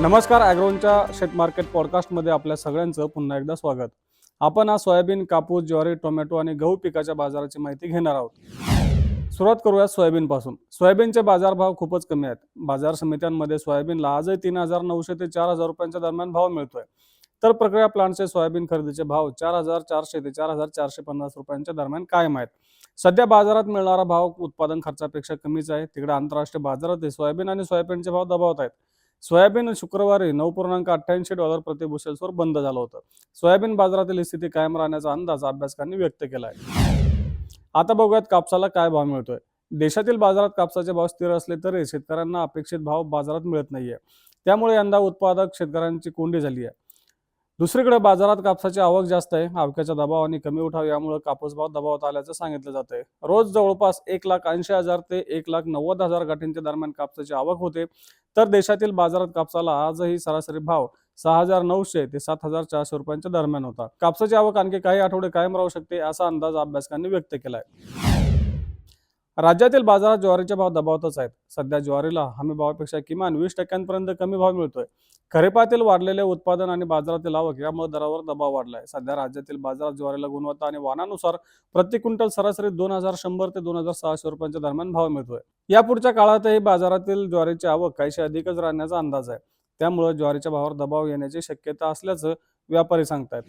नमस्कार ॲग्रोनच्या शेत मार्केट पॉडकास्टमध्ये आपल्या सगळ्यांचं पुन्हा एकदा स्वागत. आपण आज सोयाबीन कापूस ज्वारी टोमॅटो आणि गहू पिकाच्या बाजाराची माहिती घेणार आहोत. सुरुवात करूया सोयाबीनपासून. सोयाबीनचे बाजारभाव खूपच कमी आहेत. बाजार समित्यांमध्ये सोयाबीनला आजही तीन हजार नऊशे ते चार हजार रुपयांच्या दरम्यान भाव मिळतोय. तर प्रक्रिया प्लांटचे सोयाबीन खरेदीचे भाव चार हजार चारशे ते चार हजार चारशे पन्नास रुपयांच्या दरम्यान कायम आहेत. सध्या बाजारात मिळणारा भाव उत्पादन खर्चापेक्षा कमीच आहे. तिकडे आंतरराष्ट्रीय बाजारात सोयाबीन आणि सोयाबीनचे भाव दबावत आहेत. सोयाबीन शुक्रवारी नऊ पूर्णांक अठ्ठ्याऐंशी डॉलर प्रति बुशेल्सवर बंद झालं होतं. सोयाबीन बाजारातील स्थिती कायम राहण्याचा अंदाज अभ्यासकांनी व्यक्त केला आहे आता बघूयात कापसाला काय भाव मिळतोय. देशातील बाजारात कापसाचे भाव स्थिर असले तरी शेतकऱ्यांना अपेक्षित भाव बाजारात मिळत नाहीये. त्यामुळे यंदा उत्पादक शेतकऱ्यांची कोंडी झाली आहे. दुसरीकडे बाजारात कापसाची आवक जास्त आहे. आवक्याचा दबाव आणि कमी उठाव यामुळे कापूस भाव दबावात आल्याचं सांगितलं जात आहे रोज जवळपास एक लाख ऐंशी हजार ते एक लाख नव्वद हजार गाठींच्या दरम्यान कापसाची आवक होते. तर देशातील बाजारात कापसाला आजही सरासरी भाव सहा हजार नऊशे ते सात हजार चारशे रुपयांच्या दरम्यान होता. कापसाची आवक आणखी काही आठवडे कायम राहू शकते असा अंदाज अभ्यासकांनी व्यक्त केलाय. राज्यातील बाजारात ज्वारीचे भाव दबावतच आहेत. सध्या ज्वारीला हमी भावापेक्षा किमान वीस टक्क्यांपर्यंत कमी भाव मिळतोय. खरेपातील वाढलेले उत्पादन आणि बाजारातील आवक यामुळे दरावर दबाव वाढलाय. सध्या राज्यातील बाजारात ज्वारीला गुणवत्ता आणि वाहनानुसार प्रति क्विंटल सरासरी दोन हजार शंभर ते दोन हजार सहाशे रुपयांच्या दरम्यान भाव मिळतोय. या पुढच्या काळातही बाजारातील ज्वारीची आवक काहीशी अधिकच राहण्याचा अंदाज आहे. त्यामुळे ज्वारीच्या भावावर दबाव येण्याची शक्यता असल्याचं व्यापारी सांगतायत.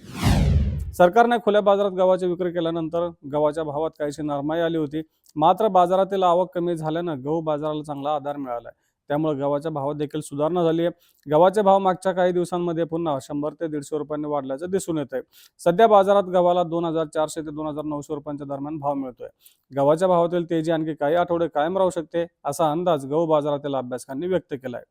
सरकारने खुल्या बाजारात गव्हाची विक्री केल्यानंतर गव्हाच्या भावात काहीशी नरमाई आली होती. मात्र बाजारातील आवक कमी झाल्यानं गहू बाजाराला चांगला आधार मिळाला त्यामुळे गव्हाच्या भावात देखील सुधारणा झाली आहे. गव्हाचे भाव मागच्या काही दिवसांमध्ये पुन्हा शंभर ते दीडशे रुपयांनी वाढल्याचं दिसून येत आहे सध्या बाजारात गव्हाला दोन हजार चारशे ते दोन हजार नऊशे रुपयांच्या दरम्यान भाव मिळतोय. गव्हाच्या भावातील तेजी आणखी काही आठवडे कायम राहू शकते असा अंदाज गहू बाजारातील अभ्यासकांनी व्यक्त केलाय.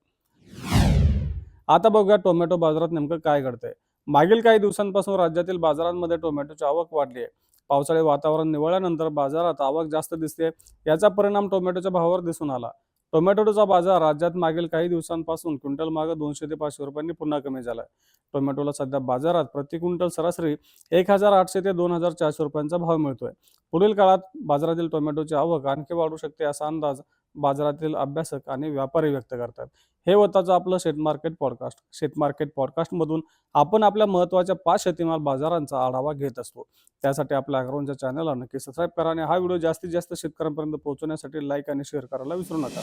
आता बघूया टोमॅटो बाजारात नेमकं काय घडतंय. मागील काही दिवसांपासून राज्यातील बाजारांमध्ये टोमॅटोची आवक वाढली आहे. पावसाळी वातावरण निवळल्यानंतर बाजारात आवक जास्त दिसते याचा परिणाम टोमॅटोच्या भावावर दिसून आला. टोमॅटोचा बाजार राज्यात मागील काही दिवसांपासून क्विंटल मागे दोनशे ते पाचशे रुपयांनी पुन्हा कमी झाला टोमॅटोला सध्या बाजारात प्रति क्विंटल सरासरी एक हजार आठशे ते दोन हजार चारशे रुपयांचा भाव मिळतोय. पुढील काळात बाजारातील टोमॅटोची आवक आणखी वाढू शकते असा अंदाज बाजारातील अभ्यासक आणि व्यापारी व्यक्त करतात. हे होताचं आपलं शेत मार्केट पॉडकास्ट शेत मार्केट पॉडकास्टमधून आपण आपल्या महत्त्वाच्या पाच शेतीमाल बाजारांचा आढावा घेत असतो. त्यासाठी आपल्या अग्रवनच्या चॅनलला नक्की सबस्क्राईब करा आणि हा व्हिडिओ जास्तीत जास्त शेतकऱ्यांपर्यंत पोहोचवण्यासाठी लाईक आणि शेअर करायला विसरू नका.